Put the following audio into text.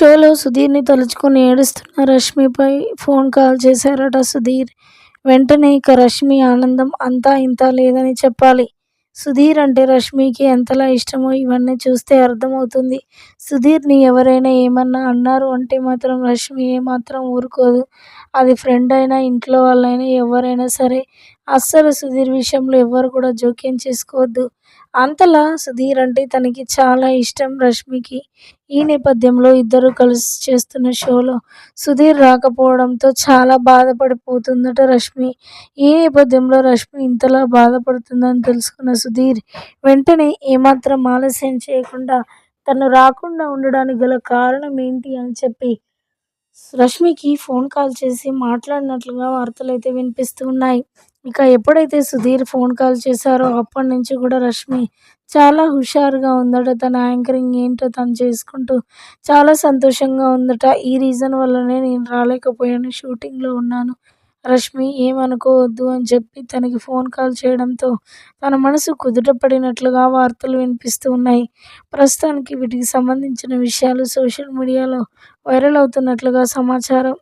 షోలో సుధీర్ని తలుచుకొని ఏడుస్తున్న రష్మిపై ఫోన్ కాల్ చేశారట సుధీర్. వెంటనే ఇక రష్మి ఆనందం అంతా ఇంత లేదని చెప్పాలి. సుధీర్ అంటే రష్మికి ఎంతలా ఇష్టమో ఇవన్నీ చూస్తే అర్థమవుతుంది. సుధీర్ని ఎవరైనా ఏమన్నా అన్నారు అంటే మాత్రం రష్మి ఏమాత్రం ఊరుకోదు. అది ఫ్రెండ్ అయినా, ఇంట్లో వాళ్ళైనా ఎవరైనా సరే. అస్సలు సుధీర్ విషయంలో ఎవరు కూడా జోక్యం చేసుకోవద్దు. అంతలా సుధీర్ అంటే తనకి చాలా ఇష్టం రష్మికి. ఈ నేపథ్యంలో ఇద్దరు కలిసి చేస్తున్న షోలో సుధీర్ రాకపోవడంతో చాలా బాధపడిపోతుందట రష్మి. ఈ నేపథ్యంలో రష్మి ఇంతలా బాధపడుతుందని తెలుసుకున్న సుధీర్ వెంటనే ఏమాత్రం ఆలస్యం చేయకుండా తను రాకుండా ఉండడానికి గల కారణం ఏంటి అని చెప్పి రష్మికి ఫోన్ కాల్ చేసి మాట్లాడినట్లుగా వార్తలైతే వినిపిస్తూ ఉన్నాయి. ఇక ఎప్పుడైతే సుధీర్ ఫోన్ కాల్ చేశారో అప్పటి నుంచి కూడా రష్మి చాలా హుషారుగా ఉందట. తన యాంకరింగ్ ఏంటో తను చేసుకుంటూ చాలా సంతోషంగా ఉందట. ఈ రీజన్ వల్లనే నేను రాలేకపోయాను. షూటింగ్లో ఉన్నాను. రష్మి ఏమనుకోవద్దు అని చెప్పి తనకి ఫోన్ కాల్ చేయడంతో తన మనసు కుదుటపడినట్లుగా వార్తలు వినిపిస్తూ ఉన్నాయి. ప్రస్తుతానికి వీటికి సంబంధించిన విషయాలు సోషల్ మీడియాలో వైరల్ అవుతున్నట్లుగా సమాచారం.